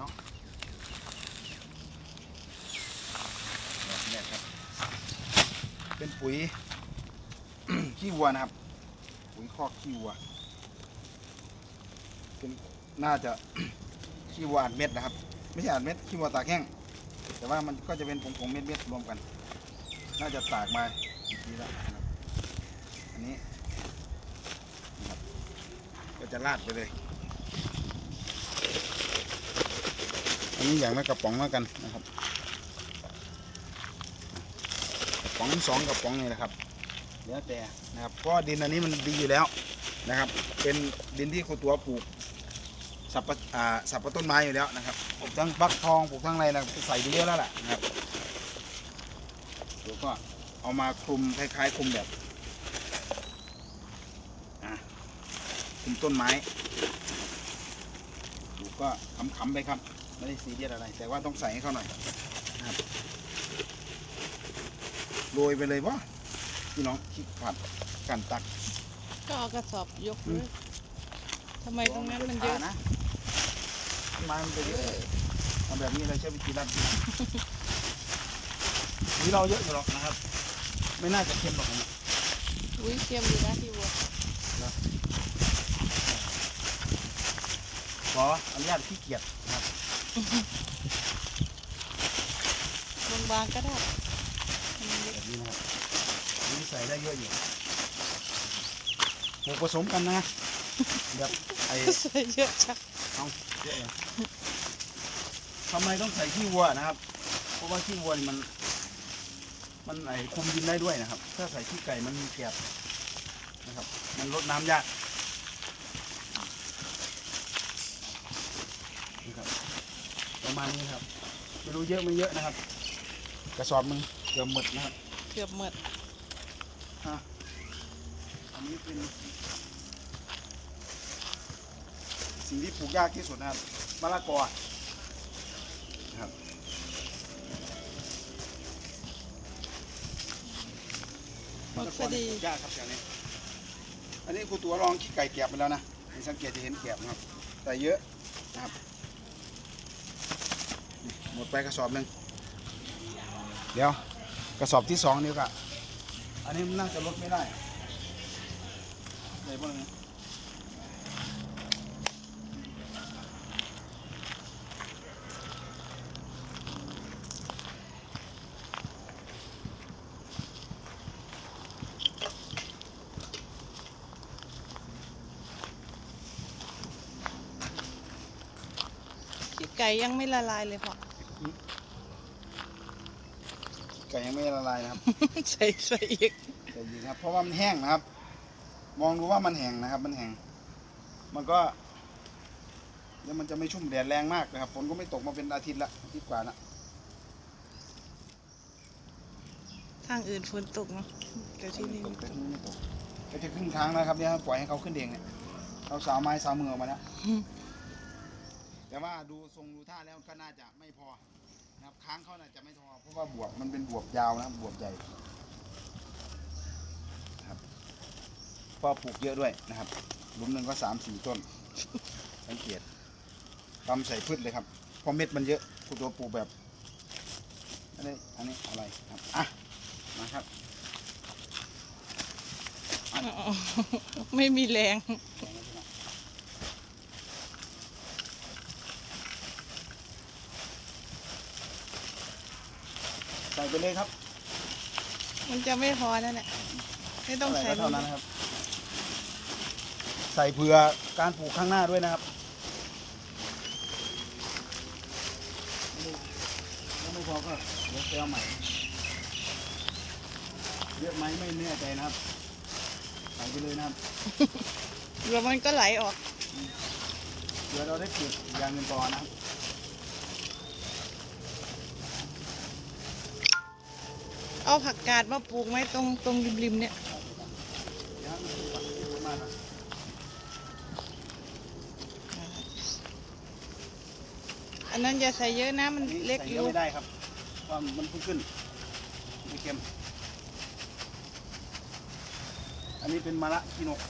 น้องแบบครับ เป็นปุ๋ย ขี้วัวนะครับ ปุ๋ยคอกขี้วัว เป็นน่าจะ ขี้วัวอัดเม็ดนะครับ ไม่ใช่อัดเม็ดขี้วัวตากแห้ง แต่ว่ามันก็จะเป็นผงๆเม็ดๆรวมกัน น่าจะตากมาอีกทีแล้วนะครับอันนี้นะครับ ก็จะราดไปเลย อันนี้อย่างละกระป๋องแล้วกันนะครับกระป๋องสองกระป๋องนี่แหละครับแล้วแต่นะครับเพราะดินอันนี้มันดีอยู่แล้วนะครับ เป็นดินที่ครูตัวปลูกสับปะสับปะต้นไม้อยู่แล้วนะครับปลูกทั้งฟักทองปลูกทั้งอะไรนะใส่ไปเยอะแล้วแหละนะครับเดี๋ยวก็เอามาคลุมคล้ายๆคลุมแบบคลุมต้นไม้ดูก็ขำๆไปครับ ไม่ได้ซีเรียสอะไร แต่ว่าต้องใส่ให้เขาหน่อยนะครับโรยไปเลยว่าพี่น้องขี้ผัดกันตัก ก็เอากระสอบยกอืมเลยทำไมตรงนั้นมันเยอะนะต้นไม้มันไปเยอะเลยเอาแบบนี้เลยใช้วิธีรัดนี่เราเยอะอยู่หรอกนะครับ ไม่น่าจะเค็มหรอกนะอุ้ยเค็มอยู่นะที่วัวขออนุญาตขี้เกียจนะครับ บางๆก็ได้ให้มันเยอะแบบนี้นะครับอันนี่ใส่ได้เยอะอยู่ปลูกผสมกันนะแบบไอ้ใส่เยอะจังเอาเยอะเลยทำไมต้องใส่ขี้วัวนะครับ เพราะว่าขี้วัวนี่มัน มันไอคุมดินได้ด้วยนะครับ ถ้าใส่ขี้ไก่มันมีแกบนะครับ มันลดน้ำยากนี่ครับ ประมาณนี้ครับไม่รู้เยอะไม่เยอะนะครับ กระสอบมึงเกือบหมดนะครับเกือบหมดฮะอันนี้เป็นสิ่งที่ปลูกยากที่สุดนะครับมะละกอนะครับหมดพอดีปลูกยากครับอย่างนี้ อันนี้ครูตัวลองขี้ไก่แกบไปแล้วนะให้สังเกตจะเห็นแกบนะครับ แต่เยอะนะครับนี่ หมดไปกระสอบหนึ่งเดี๋ยวกระสอบที่สองนี่ก็อันนี้มันน่าจะลดไม่ได้เลยบ้างนะขี้ไก่ยังไม่ละลายเลยพ่อ ไก่ยังไม่ละลายนะครับ ใส่ใส่อีกใจเย็นครับ เพราะว่ามันแห้งนะครับ มองดูว่ามันแห้งนะครับ มันแห้ง มันก็เดี๋ยวมันจะไม่ชุ่มแดดแรงมากนะครับ ฝนก็ไม่ตกมาเป็นอาทิตย์ละอาทิตย์กว่าละทางอื่นฝนตกเนาะแต่ที่นี่ตไม่กตแต่กที่นี่ไม่ตกก็จะขึ้นค้างนะครับเนี่ยปล่อยให้เขาขึ้นเองเนี่ยเราสาวไม้สาวมือออกมาแล้วอืมแต่ว่าดูทรงดูท่าแล้วก็น่าจะไม่พอ นะครับ ค้างเขาน่าจะไม่พอเพราะว่าบวบมันเป็นบวบยาวนะบวบใหญ่ครับพอปลูกเยอะด้วยนะครับหลุมหนึ่งก็สามสี่ต้น สังเกตตำใส่พืชเลยครับเพราะเม็ดมันเยอะคุณตัวปลูกแบบอันนี้อันนี้อะไรครับอะมาครับ ไม่มีแรง ใส่ไป เลยครับมันจะไม่พอนั่นแหละไม่ต้องเท่าไหร่ใส่ก็เท่านั้นนะครับ ใส่เผื่อการปลูกข้างหน้าด้วยนะครับถ้าไม่พอก็เดี๋ยวไปเอาใหม่เยอะไหมไม่แน่ใจนะครับใส่ไปเลยนะครับเดี๋ยวมันก็ไหลออก เดี๋ยวเราได้ปลูกยางเงินปอนะครับ เอาผักกาดมาปลูกไหมตรงตรงริมๆเนี่ยเดี๋ยวให้มันปลูกก่อนประมาณนั้นอันนั้นอย่าใส่เยอะนะมันอันนี้เล็กใส่อเยยู่อะไม่ได้ครับเพราะมันเพิ่งขึ้นไม่เค็ม อันนี้เป็นมะระกิโนก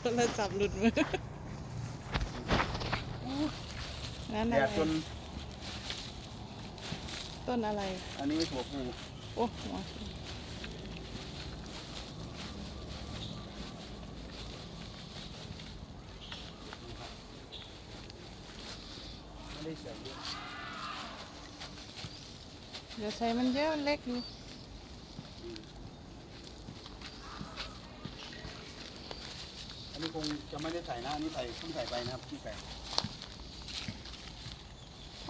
โทรศัพท์หลุดมือนั่นแดอะไรดจน ต้นอะไร อันนี้ถั่วพูโอ้หัวไม่ได้ใส่เยอะเดี๋ยวใส่มันเยอะมันเล็กอยู่อันนี้คงจะไม่ได้ใส่นะอันนี้ใส่เพิ่งใส่ไปนะครับที่แปลเพ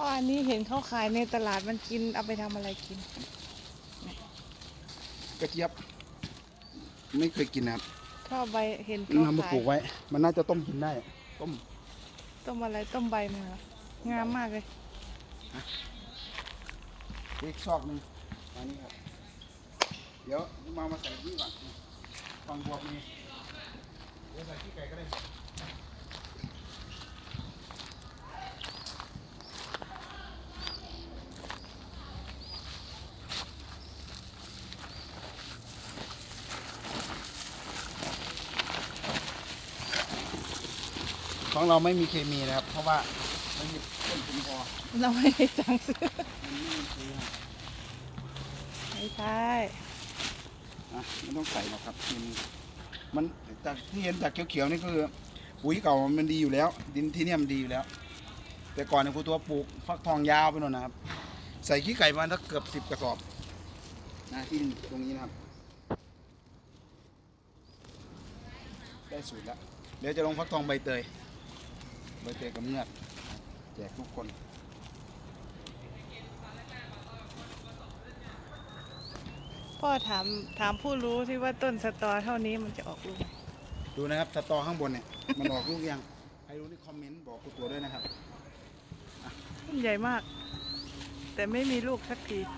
ราะอันนี้เห็นเขาขายในตลาดมันกินเอาไปทำอะไรกิน กระเจี๊ยบ ไม่เคยกินนะครับชอบใบเห็นนี่เขาทำมาขาปลูยกไว้ มันน่าจะต้มกินได้ ต้มต้มอะไรต้มใบมันเหรองามมากเลย อีกซอกหนึงมานี่ครับ เดี๋ยวมามาใส่นี่ก่อนฟังบวบนี่เดี๋ยวใส่ขี้ไก่ก็ได้ ของเราไม่มีเคมีนะครับ เพราะว่าไม่มีต้นทุนพอเราไม่ได้ตังค์ซื้อมันไม่มีซื้อครับไม่ใช่อะไม่ต้องใส่หรอกครับเคมีมันจากที่เห็นจากเขียวๆนี่คือปุ๋ยเก่ามันดีอยู่แล้ว ดินที่เนี่ยมันดีอยู่แล้ว แต่ก่อนเนี่ยครูตัวปลูกฟักทองยาวไปหน่อยนะครับ ใส่ขี้ไก่มาถ้าเกือบสิบกระสอบนะที่ตรงนี้นะครับ ได้สูตรแล้วเดี๋ยวจะลงฟักทองใบเตย ใบเตยกับเมือกแจกทุกคนพ่อถามถามผู้รู้ที่ว่าต้นสตอเท่านี้มันจะออกลูกไหมดูนะครับสตอข้างบนเนี่ย มันออกลูกยังใครรู้นี่คอมเมนต์บอกครูตัวด้วยนะครับต้นใหญ่มาก แต่ไม่มีลูกสักทีอะ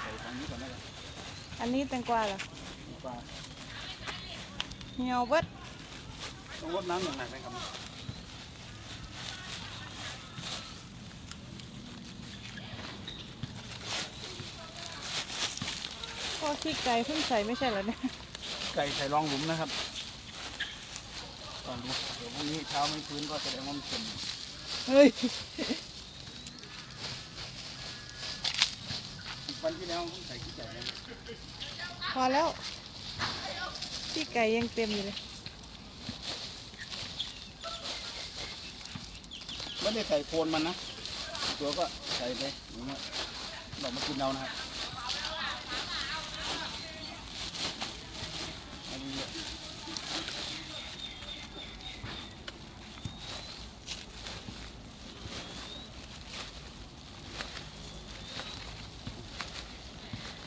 ใส่ทางนี้ก่อนได้เลยอันนี้แตงกวาเหรอดีกว่าเหี่ยวเบิด ต้องรดน้ำอย่างหนักไหมครับพ่อขี้ไก่เพิ่งใส่ไม่ใช่เหรอเนี่ยไก่ใส่รองหลุมนะครับก่อนดูเดี๋ยวพรุ่งนี้เช้าไม่ฟื้นก็แสดงว่ามันเค็มเฮ้ยอีกวันที่แล้วเพิ่งใส่ขี้ไก่นะพอแล้วขี้ไก่ยังเต็มอยู่เลย ไม่ได้ใส่โคนมันนะ ตัวก็ใส่ไปหนูนะเรามากินเอานะครับอันนี้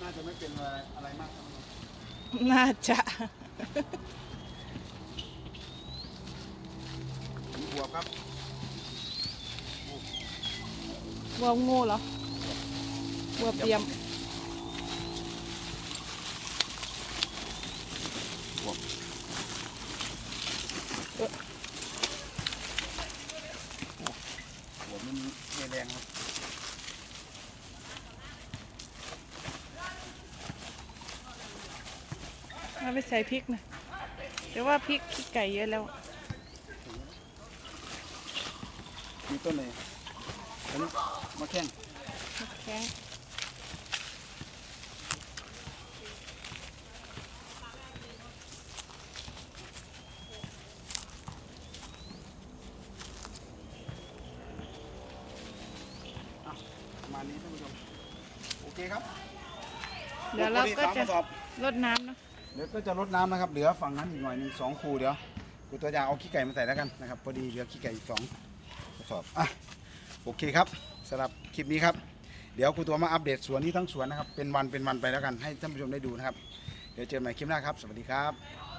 น่าจะไม่เป็นอะไรอะไรมากครับน่าจะมีบวบครับ บวมงูเหรอบวมเตรียมบวบเอ๊ะบวบมันเทแรงครับเอาไปใส่พริกนะแต่ว่าพริกขี้ไก่เยอะแล้วมีต้นเลย อันนี้มาแข้งแข็งประมาณนี้ท่านผู้ชม โอเคครับเดี๋ยวเราก็สามจะระสอบ ลดน้ำเนอะเดี๋ยวก็จะลดน้ำนะครับ เหลือฝั่งนั้นอีกหน่อยหนึ่งสองคูเดี๋ยวกูตัวอยางเอาขี้ไก่มาใส่แล้วกันนะครับ พอดีเหลือขี้ไก่อีกสองกระสอบ อะ โอเคครับสำหรับคลิปนี้ครับ เดี๋ยวครูตัวมาอัปเดตสวนนี้ทั้งสวนนะครับ เป็นวันเป็นวันไปแล้วกันให้ท่านผู้ชมได้ดูนะครับ เดี๋ยวเจอกันใหม่คลิปหน้าครับ สวัสดีครับ